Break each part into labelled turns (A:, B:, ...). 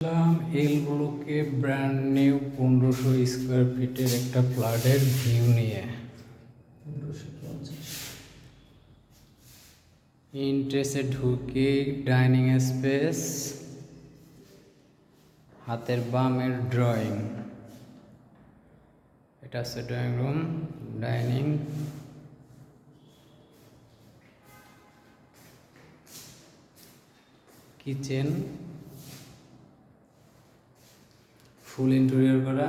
A: ইসলাম এলগুলোকে brand new পনেরোশো square ফিটের একটা ফ্ল্যাটের ভিউ নিয়ে। ইন্টারেসে ঢুকে ডাইনিং স্পেস হাতের বামের ড্রয়িং এটা হচ্ছে drawing room dining kitchen full interior করা।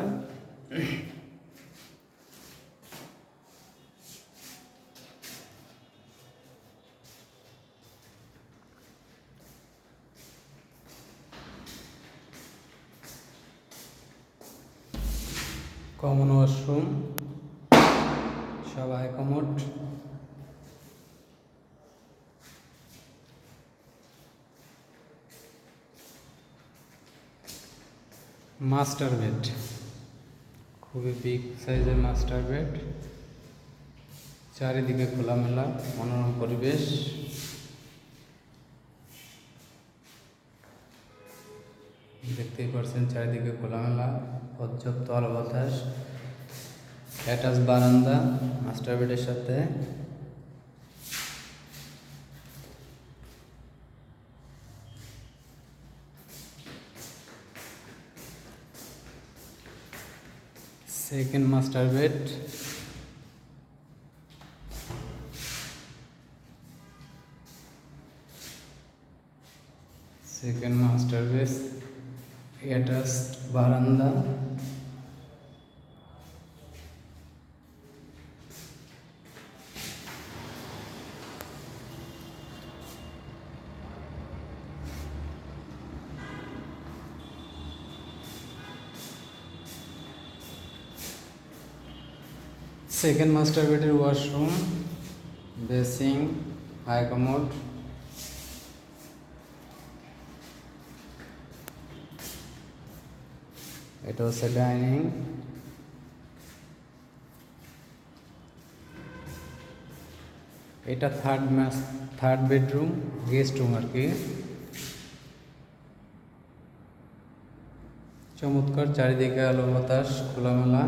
A: কমন ওয়াশরুম সবাই কমোড মাস্টার বেড। খুবই বিগ সাইজের মাস্টার বেড। চারিদিকে খোলামেলা, মনোরম পরিবেশ। দেখতেই পারছেন চারিদিকে খোলামেলা পর্যাপ্ত আলো বাতাস। অ্যাটাচ বারান্দা মাস্টার বেডের সাথে। Second master bed second master bed second master বেডের ওয়াশরুম বেসিং হাই কমোড এটা হচ্ছে ডাইনিং এটা third third bedroom guest room আর কি। চমৎকার চারিদিকে আলো বাতাস খোলামেলা।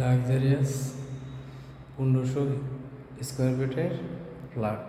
A: লাক্সারিয়াস পনেরোশো স্কোয়ার ফিটের ফ্ল্যাট